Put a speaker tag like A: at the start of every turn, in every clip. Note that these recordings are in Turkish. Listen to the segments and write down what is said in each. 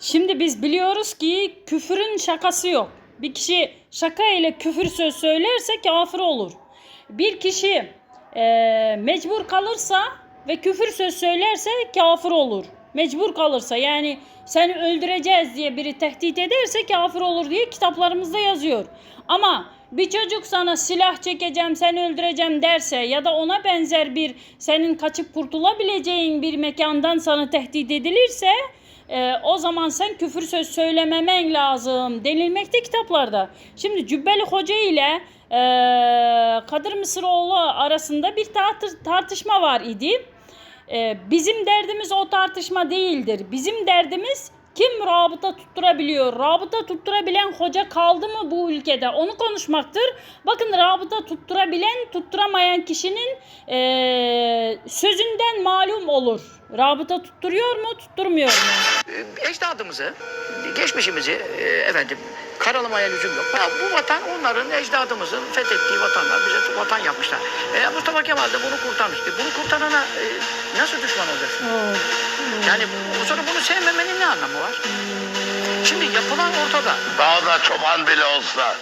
A: Şimdi biz biliyoruz ki küfürün şakası yok. Bir kişi şaka ile küfür söz söylerse kafir olur. Bir kişi eee, mecbur kalırsa ve küfür söz söylerse kafir olur. Mecbur kalırsa yani seni öldüreceğiz diye biri tehdit ederse kafir olur diye kitaplarımızda yazıyor. Ama bir çocuk sana silah çekeceğim, seni öldüreceğim derse ya da ona benzer bir senin kaçıp kurtulabileceğin bir mekandan sana tehdit edilirse e, o zaman sen küfür söz söylememen lazım denilmekte kitaplarda. Şimdi Cübbeli Hoca ile e, Kadir Mısıroğlu arasında bir tartı- tartışma var idi. E, bizim derdimiz o tartışma değildir. Bizim derdimiz kim rabıta tutturabiliyor? Rabıta tutturabilen hoca kaldı mı bu ülkede? Onu konuşmaktır. Bakın rabıta tutturabilen, tutturamayan kişinin e, sözünden malum olur. Rabıta tutturuyor mu, tutturmuyor mu?
B: e, ecdadımızı, geçmişimizi e, efendim karalamaya lüzum yok. Ya bu vatan onların ecdadımızın fethettiği vatanlar bize vatan yapmışlar. E, Mustafa Kemal de bunu kurtarmıştı. Bunu kurtarana e, nasıl düşman olacaksın? Yani o sonra bunu sevmemenin ne anlamı var? Şimdi yapılan ortada.
C: Dağda çoban bile olsa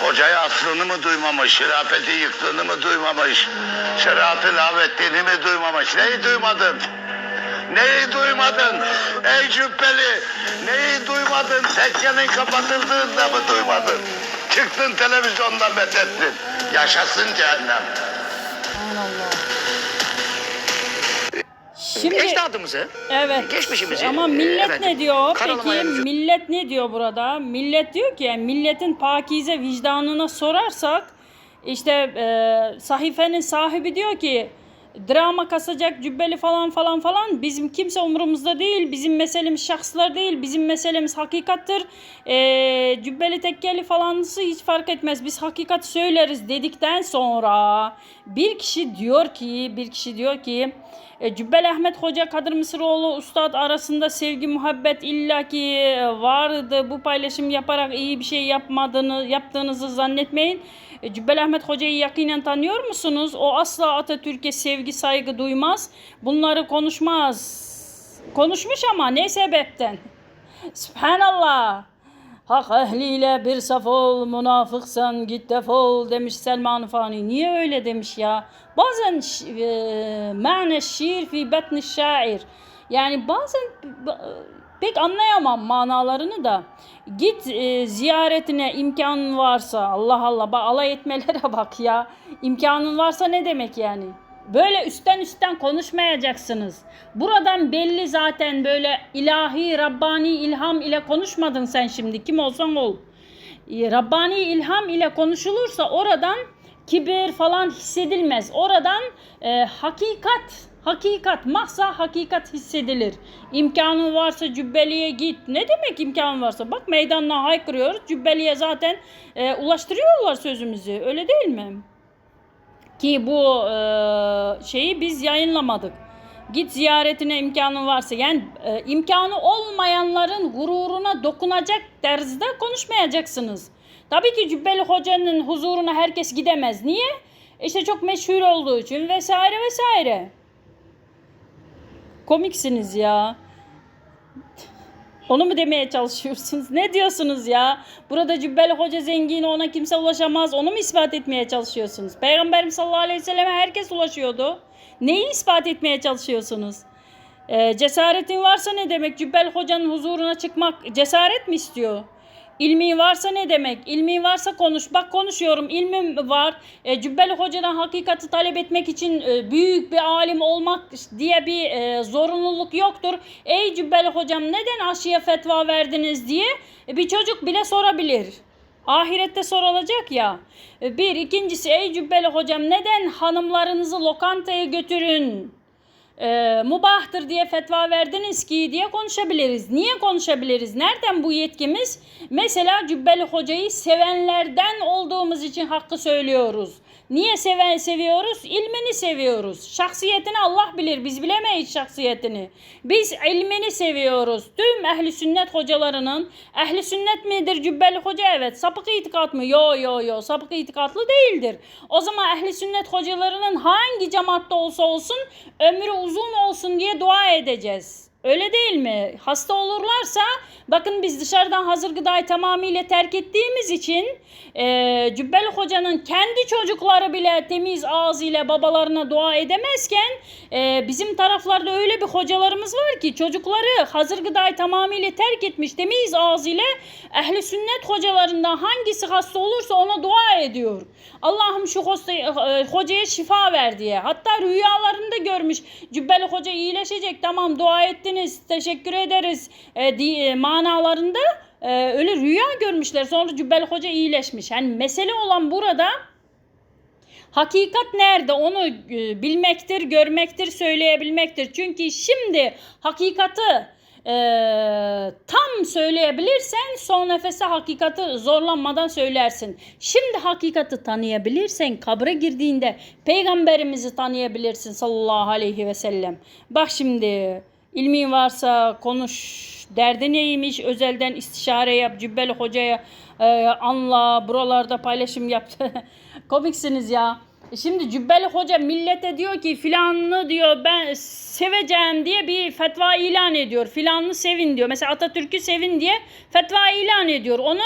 C: hocayı aslını mı duymamış, şerafeti yıktığını mı duymamış, şeriatı lağvettiğini mi duymamış, neyi duymadın? Neyi duymadın? Ey cübbeli, neyi duymadın? Tekkenin kapatıldığında mı duymadın? Çıktın televizyonda methettin. Yaşasın cehennem.
A: Allah. Şimdi
B: Ecdadımızı,
A: Evet.
B: geçmişimizi
A: Ama millet
B: efendim,
A: ne diyor? Peki millet ne diyor burada? Millet diyor ki milletin pakize vicdanına sorarsak işte e, sahifenin sahibi diyor ki drama kasacak cübbeli falan falan falan bizim kimse umurumuzda değil. Bizim meselemiz şahslar değil. Bizim meselemiz hakikattır. E, cübbeli tekkeli falansı hiç fark etmez. Biz hakikat söyleriz dedikten sonra bir kişi diyor ki bir kişi diyor ki e, Cübbeli Ahmet Hoca Kadir Mısıroğlu Ustad arasında sevgi muhabbet illaki vardı. Bu paylaşım yaparak iyi bir şey yapmadığını yaptığınızı zannetmeyin. E, Ahmet Hoca'yı yakinen tanıyor musunuz? O asla Atatürk'e sevgi saygı duymaz. Bunları konuşmaz. Konuşmuş ama ne sebepten? Subhanallah. Hak ehliyle bir saf ol, münafıksan git defol demiş Selman Fani. Niye öyle demiş ya? Bazen e, mane şiir fi betni şair. Yani bazen pek anlayamam manalarını da. Git e, ziyaretine imkanın varsa Allah Allah bak alay etmelere bak ya. İmkanın varsa ne demek yani? Böyle üstten üstten konuşmayacaksınız. Buradan belli zaten böyle ilahi, Rabbani ilham ile konuşmadın sen şimdi. Kim olsan ol. E, Rabbani ilham ile konuşulursa oradan kibir falan hissedilmez. Oradan e, hakikat, hakikat, mahza hakikat hissedilir. İmkanın varsa cübbeliye git. Ne demek imkanın varsa? Bak meydanla haykırıyoruz. Cübbeliye zaten e, ulaştırıyorlar sözümüzü. Öyle değil mi? Ki bu e, şeyi biz yayınlamadık. Git ziyaretine imkanın varsa yani e, imkanı olmayanların gururuna dokunacak tarzda konuşmayacaksınız. Tabii ki Cübbeli Hoca'nın huzuruna herkes gidemez. Niye? İşte çok meşhur olduğu için vesaire vesaire. Komiksiniz ya. Onu mu demeye çalışıyorsunuz? Ne diyorsunuz ya? Burada Cübbeli Hoca zengin ona kimse ulaşamaz. Onu mu ispat etmeye çalışıyorsunuz? Peygamberimiz sallallahu aleyhi ve selleme herkes ulaşıyordu. Neyi ispat etmeye çalışıyorsunuz? Ee, cesaretin varsa ne demek? Cübbeli Hoca'nın huzuruna çıkmak cesaret mi istiyor? İlmi varsa ne demek? İlmi varsa konuş. Bak konuşuyorum. İlmim var. E, Cübbeli Hoca'dan hakikati talep etmek için e, büyük bir alim olmak diye bir e, zorunluluk yoktur. Ey Cübbeli Hocam neden aşıya fetva verdiniz diye e, bir çocuk bile sorabilir. Ahirette sorulacak ya. E, Bir, ikincisi ey Cübbeli Hocam neden hanımlarınızı lokantaya götürün? E, mubahtır diye fetva verdiniz ki diye konuşabiliriz. Niye konuşabiliriz? Nereden bu yetkimiz? Mesela Cübbeli Hoca'yı sevenlerden olduğumuz için hakkı söylüyoruz. Niye seven seviyoruz? İlmini seviyoruz. Şahsiyetini Allah bilir. Biz bilemeyiz şahsiyetini. Biz ilmini seviyoruz. Tüm ehli sünnet hocalarının ehli sünnet midir Cübbeli Hoca? Evet. Sapık itikat mı? Yo yo yo. Sapık itikatlı değildir. O zaman ehli sünnet hocalarının hangi cemaatte olsa olsun ömrü uzun olsun diye dua edeceğiz. Öyle değil mi? Hasta olurlarsa bakın biz dışarıdan hazır gıdayı tamamıyla terk ettiğimiz için e, Cübbeli Hoca'nın kendi çocukları bile temiz ağzıyla babalarına dua edemezken e, bizim taraflarda öyle bir hocalarımız var ki çocukları hazır gıdayı tamamıyla terk etmiş temiz ağzıyla ehli sünnet hocalarından hangisi hasta olursa ona dua ediyor. Allah'ım şu e, hocaya şifa ver diye. Hatta rüyalarında görmüş Cübbeli Hoca iyileşecek tamam dua ettiniz teşekkür ederiz e, di- e, manalarında e, öyle rüya görmüşler. Sonra Cübbeli Hoca iyileşmiş. Yani mesele olan burada Hakikat nerede onu e, bilmektir, görmektir, söyleyebilmektir. Çünkü şimdi hakikati e, tam söyleyebilirsen son nefese hakikati zorlanmadan söylersin. Şimdi hakikati tanıyabilirsen kabre girdiğinde peygamberimizi tanıyabilirsin sallallahu aleyhi ve sellem. Bak şimdi ilmin varsa konuş derdi neymiş özelden istişare yap Cübbeli hocaya e, anla buralarda paylaşım yap. Komiksiniz ya. E Şimdi Cübbeli Hoca millete diyor ki filanını diyor ben seveceğim diye bir fetva ilan ediyor. Filanını sevin diyor. Mesela Atatürk'ü sevin diye fetva ilan ediyor. Onu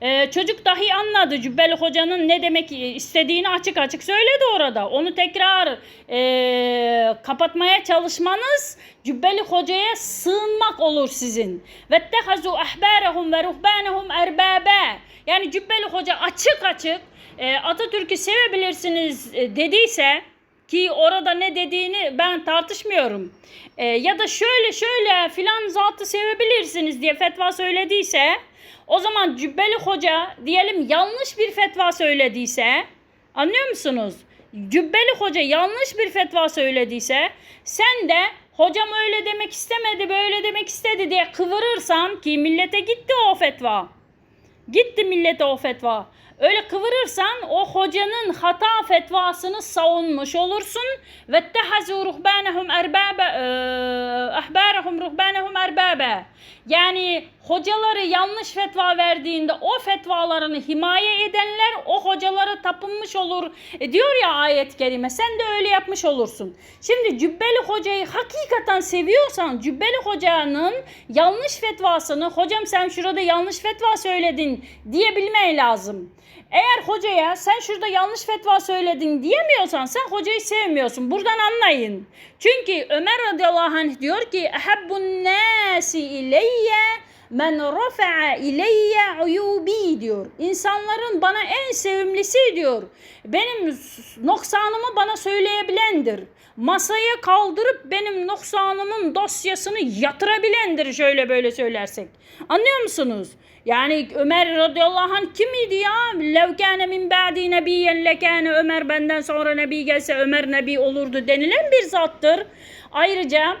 A: e, çocuk dahi anladı Cübbeli Hoca'nın ne demek istediğini açık açık söyledi orada. Onu tekrar e, kapatmaya çalışmanız Cübbeli Hoca'ya sığınmak olur sizin. Vettehazu ahbarahum ve ruhbanahum erbabe. Yani Cübbeli Hoca açık açık e, Atatürk'ü sevebilirsiniz e, dediyse ki orada ne dediğini ben tartışmıyorum. E, ya da şöyle şöyle filan zatı sevebilirsiniz diye fetva söylediyse o zaman Cübbeli Hoca diyelim yanlış bir fetva söylediyse anlıyor musunuz? Cübbeli Hoca yanlış bir fetva söylediyse sen de hocam öyle demek istemedi böyle demek istedi diye kıvırırsan ki millete gitti o fetva. Gitti millete o fetva. Öyle kıvırırsan o hocanın hata fetvasını savunmuş olursun. Ve tehazu ruhbanehum erbabe ahbarehum ruhbanehum erbabe. Yani hocaları yanlış fetva verdiğinde o fetvalarını himaye edenler o hocalara tapınmış olur. E diyor ya ayet-i kerime sen de öyle yapmış olursun. Şimdi Cübbeli hocayı hakikaten seviyorsan Cübbeli hocanın yanlış fetvasını hocam sen şurada yanlış fetva söyledin diyebilmen lazım. Eğer hocaya sen şurada yanlış fetva söyledin diyemiyorsan sen hocayı sevmiyorsun. Buradan anlayın. Çünkü Ömer radıyallahu anh diyor ki ehabbun nasi ileyye men rafa'a ileyye uyubi diyor. İnsanların bana en sevimlisi diyor. Benim noksanımı bana söyleyebilendir. Masaya kaldırıp benim noksanımın dosyasını yatırabilendir şöyle böyle söylersek. Anlıyor musunuz? Yani Ömer radıyallahu anh kim idi ya? Lev kâne min ba'di nebiyyen lekâne Ömer benden sonra nebi gelse Ömer nebi olurdu denilen bir zattır. Ayrıca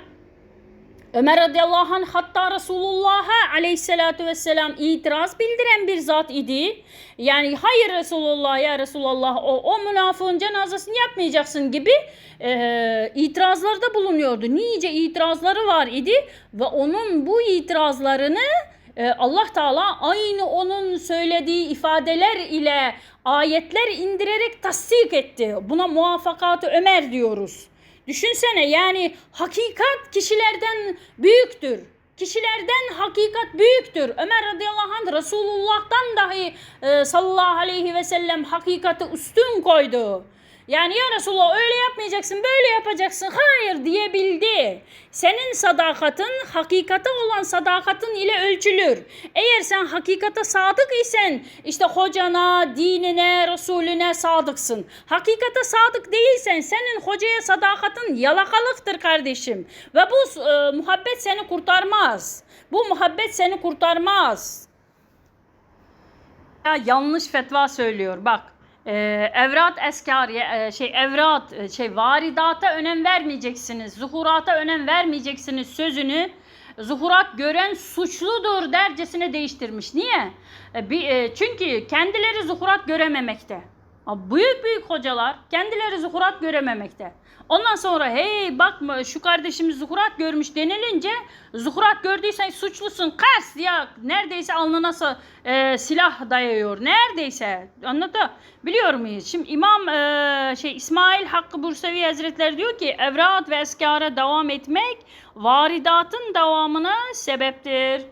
A: Ömer radıyallahu anh hatta Resulullah'a aleyhissalatu vesselam itiraz bildiren bir zat idi. Yani hayır Resulullah ya Resulullah o, o münafığın cenazesini yapmayacaksın gibi e, itirazlarda bulunuyordu. Nice itirazları var idi ve onun bu itirazlarını e, Allah Teala aynı onun söylediği ifadeler ile ayetler indirerek tasdik etti. Buna muvaffakatı Ömer diyoruz. Düşünsene yani hakikat kişilerden büyüktür. Kişilerden hakikat büyüktür. Ömer radıyallahu anh Resulullah'tan dahi e, sallallahu aleyhi ve sellem hakikati üstün koydu. Yani ya Resulallah öyle yapmayacaksın böyle yapacaksın hayır diyebildi. Senin sadakatın hakikate olan sadakatın ile ölçülür. Eğer sen hakikate sadık isen işte hocana, dinine, Resulüne sadıksın. Hakikate sadık değilsen senin hocaya sadakatın yalakalıktır kardeşim. Ve bu e, muhabbet seni kurtarmaz. Bu muhabbet seni kurtarmaz. Ya yanlış fetva söylüyor bak. Ee, evrat eskar e, şey evrat e, şey varidata önem vermeyeceksiniz. Zuhurata önem vermeyeceksiniz sözünü zuhurat gören suçludur dercesine değiştirmiş. Niye? E, bir, e, çünkü kendileri zuhurat görememekte. Büyük büyük hocalar kendileri zuhurat görememekte. Ondan sonra hey bakma şu kardeşimiz zuhurat görmüş denilince zuhurat gördüysen suçlusun kars diye neredeyse alnına e, silah dayıyor. Neredeyse anladın? Biliyor muyuz? Şimdi İmam e, şey İsmail Hakkı Bursevi Hazretleri diyor ki evrat ve eskara devam etmek varidatın devamına sebeptir.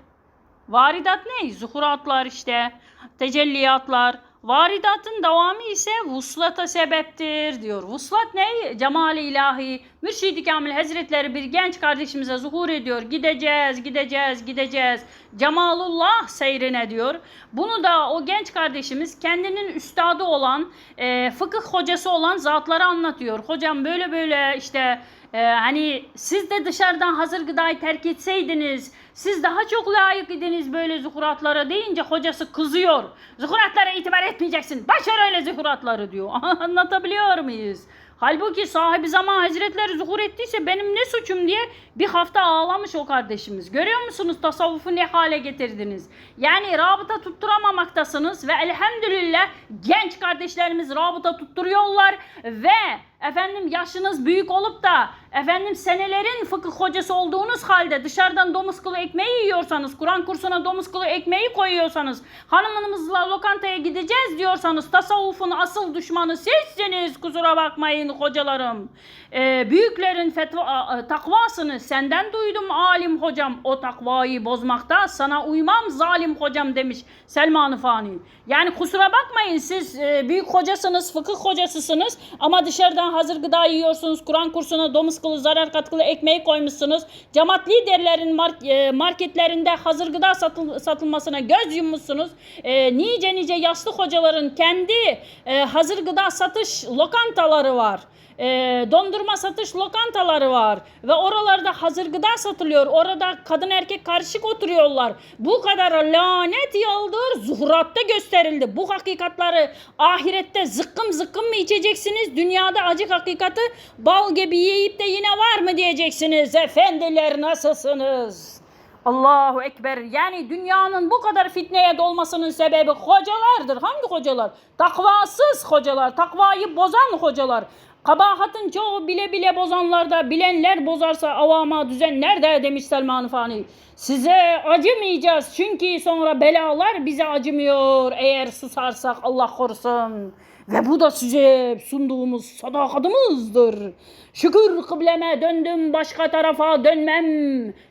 A: Varidat ne? Zuhuratlar işte, tecelliyatlar. Varidatın devamı ise vuslata sebeptir diyor. Vuslat ne? Cemal-i ilahi. Mürşid-i Kamil Hazretleri bir genç kardeşimize zuhur ediyor. Gideceğiz, gideceğiz, gideceğiz. Cemalullah seyrine diyor. Bunu da o genç kardeşimiz kendinin üstadı olan, e, fıkıh hocası olan zatlara anlatıyor. Hocam böyle böyle işte ee, hani siz de dışarıdan hazır gıdayı terk etseydiniz siz daha çok layık idiniz böyle zuhuratlara deyince hocası kızıyor. Zuhuratlara itibar etmeyeceksin. Başar öyle zuhuratları diyor. Anlatabiliyor muyuz? Halbuki sahibi zaman hazretleri zuhur ettiyse benim ne suçum diye bir hafta ağlamış o kardeşimiz. Görüyor musunuz tasavvufu ne hale getirdiniz? Yani rabıta tutturamamaktasınız ve elhamdülillah genç kardeşlerimiz rabıta tutturuyorlar ve efendim yaşınız büyük olup da efendim senelerin fıkıh hocası olduğunuz halde dışarıdan domuz kılı ekmeği yiyorsanız, Kur'an kursuna domuz kılı ekmeği koyuyorsanız, hanımınızla lokantaya gideceğiz diyorsanız tasavvufun asıl düşmanı sizsiniz kusura bakmayın hocalarım. Ee, büyüklerin fetva, takvasını senden duydum alim hocam. O takvayı bozmakta sana uymam zalim hocam demiş Selman-ı Fani. Yani kusura bakmayın siz e, büyük hocasınız, fıkıh hocasısınız ama dışarıdan hazır gıda yiyorsunuz. Kur'an kursuna domuz kılı, zarar katkılı ekmeği koymuşsunuz. Cemaat liderlerin e, marketlerinde hazır gıda satıl- satılmasına göz yummuşsunuz. E, nice nice yaşlı hocaların kendi e, hazır gıda satış lokantaları var. E, dondurma satış lokantaları var ve oralarda hazır gıda satılıyor. Orada kadın erkek karışık oturuyorlar. Bu kadar lanet yaldır zuhuratta gösterildi. Bu hakikatları ahirette zıkkım zıkkım mı içeceksiniz? Dünyada acı hakikati bal gibi yiyip de yine var mı diyeceksiniz? Efendiler nasılsınız? Allahu Ekber. Yani dünyanın bu kadar fitneye dolmasının sebebi hocalardır. Hangi hocalar? Takvasız hocalar, takvayı bozan hocalar. Kabahatın çoğu bile bile bozanlarda bilenler bozarsa avama düzen nerede demiş Selman Fani. Size acımayacağız çünkü sonra belalar bize acımıyor eğer susarsak Allah korusun. Ve bu da size sunduğumuz sadakatımızdır. Şükür kıbleme döndüm başka tarafa dönmem.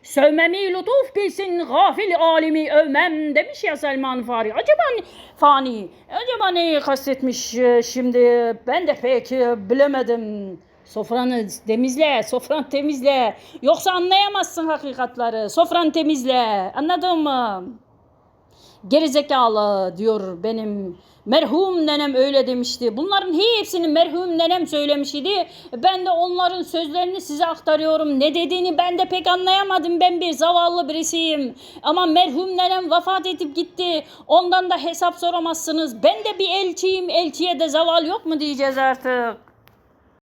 A: Sövmemi lütuf bilsin gafil alimi övmem demiş ya Selman Fari. Acaba Fani acaba neyi kastetmiş e, şimdi ben de pek e, bilemedim. Sofranı temizle, sofranı temizle. Yoksa anlayamazsın hakikatları. Sofranı temizle. Anladın mı? Gerizekalı diyor benim merhum nenem öyle demişti. Bunların hepsini merhum nenem söylemiş idi. Ben de onların sözlerini size aktarıyorum. Ne dediğini ben de pek anlayamadım. Ben bir zavallı birisiyim. Ama merhum nenem vefat edip gitti. Ondan da hesap soramazsınız. Ben de bir elçiyim. Elçiye de zaval yok mu diyeceğiz artık.